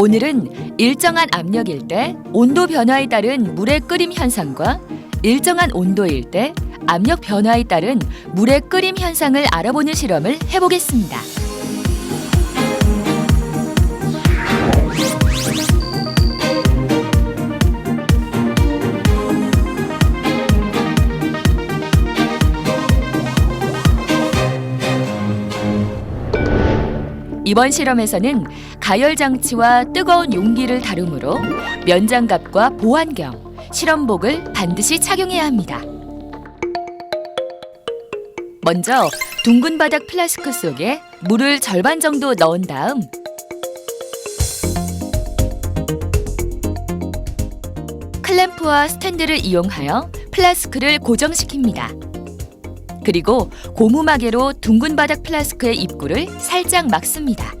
오늘은 일정한 압력일 때 온도 변화에 따른 물의 끓임 현상과 일정한 온도일 때 압력 변화에 따른 물의 끓임 현상을 알아보는 실험을 해보겠습니다. 이번 실험에서는 가열 장치와 뜨거운 용기를 다루므로 면장갑과 보안경, 실험복을 반드시 착용해야 합니다. 먼저 둥근 바닥 플라스크 속에 물을 절반 정도 넣은 다음 클램프와 스탠드를 이용하여 플라스크를 고정시킵니다. 그리고 고무마개로 둥근 바닥 플라스크의 입구를 살짝 막습니다.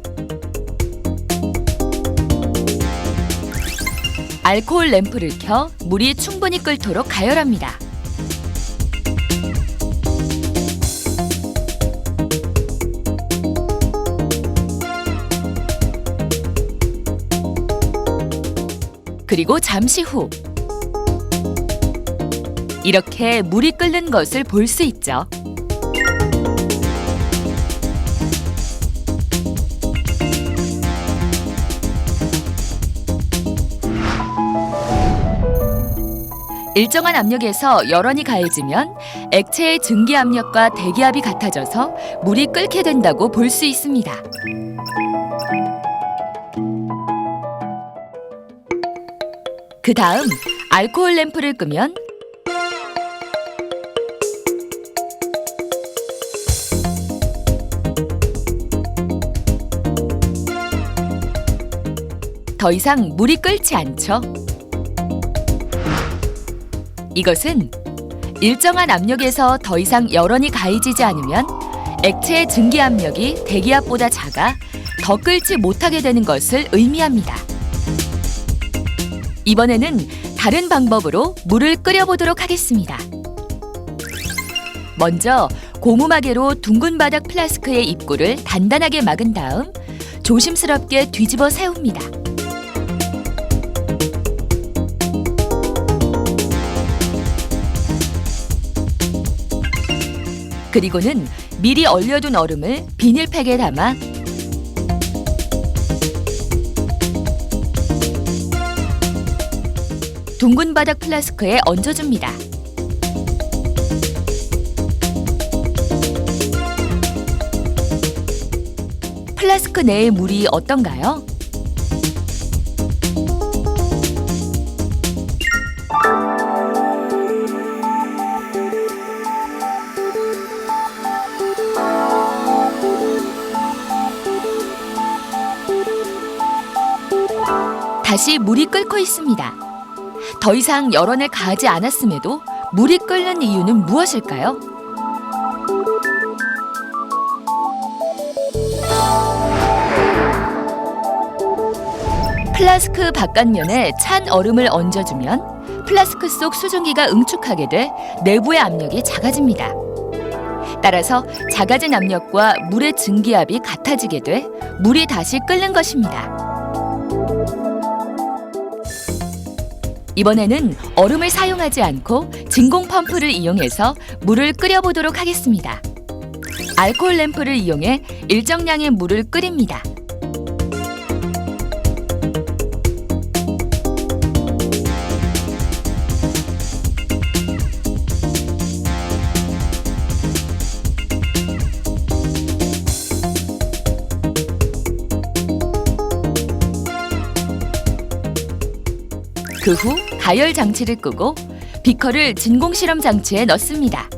알코올 램프를 켜 물이 충분히 끓도록 가열합니다. 그리고 잠시 후 이렇게 물이 끓는 것을 볼 수 있죠. 일정한 압력에서 열원이 가해지면 액체의 증기 압력과 대기압이 같아져서 물이 끓게 된다고 볼 수 있습니다. 그 다음 알코올 램프를 끄면 더 이상 물이 끓지 않죠. 이것은 일정한 압력에서 더 이상 열원이 가해지지 않으면 액체의 증기 압력이 대기압보다 작아 더 끓지 못하게 되는 것을 의미합니다. 이번에는 다른 방법으로 물을 끓여보도록 하겠습니다. 먼저 고무마개로 둥근 바닥 플라스크의 입구를 단단하게 막은 다음 조심스럽게 뒤집어 세웁니다. 그리고는 미리 얼려둔 얼음을 비닐팩에 담아 둥근 바닥 플라스크에 얹어줍니다. 플라스크 내의 물이 어떤가요? 다시 물이 끓고 있습니다. 더 이상 열원을 가하지 않았음에도 물이 끓는 이유는 무엇일까요? 플라스크 바깥면에 찬 얼음을 얹어주면 플라스크 속 수증기가 응축하게 돼 내부의 압력이 작아집니다. 따라서 작아진 압력과 물의 증기압이 같아지게 돼 물이 다시 끓는 것입니다. 이번에는 얼음을 사용하지 않고 진공 펌프를 이용해서 물을 끓여보도록 하겠습니다. 알코올 램프를 이용해 일정량의 물을 끓입니다. 그 후 가열 장치를 끄고 비커를 진공 실험 장치에 넣습니다.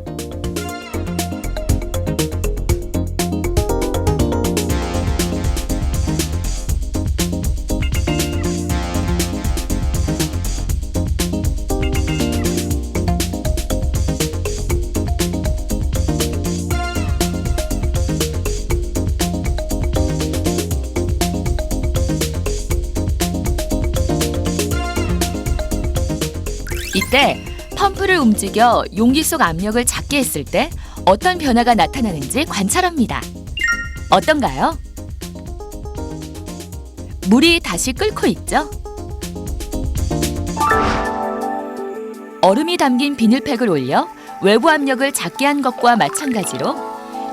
때 펌프를 움직여 용기 속 압력을 작게 했을 때 어떤 변화가 나타나는지 관찰합니다. 어떤가요? 물이 다시 끓고 있죠. 얼음이 담긴 비닐팩을 올려 외부 압력을 작게 한 것과 마찬가지로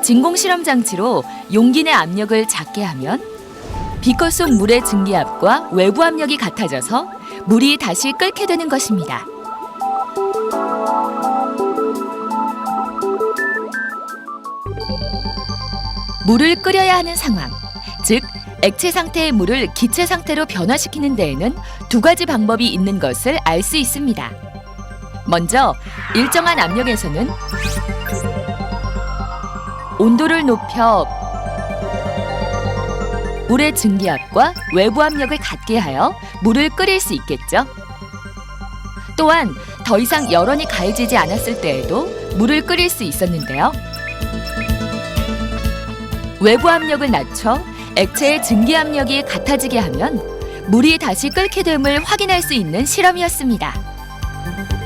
진공 실험 장치로 용기 내 압력을 작게 하면 비커 속 물의 증기압과 외부 압력이 같아져서 물이 다시 끓게 되는 것입니다. 물을 끓여야 하는 상황, 즉 액체 상태의 물을 기체 상태로 변화시키는 데에는 두 가지 방법이 있는 것을 알 수 있습니다. 먼저 일정한 압력에서는 온도를 높여 물의 증기압과 외부 압력을 같게 하여 물을 끓일 수 있겠죠. 또한 더 이상 열원이 가해지지 않았을 때에도 물을 끓일 수 있었는데요. 외부 압력을 낮춰 액체의 증기 압력이 같아지게 하면 물이 다시 끓게 됨을 확인할 수 있는 실험이었습니다.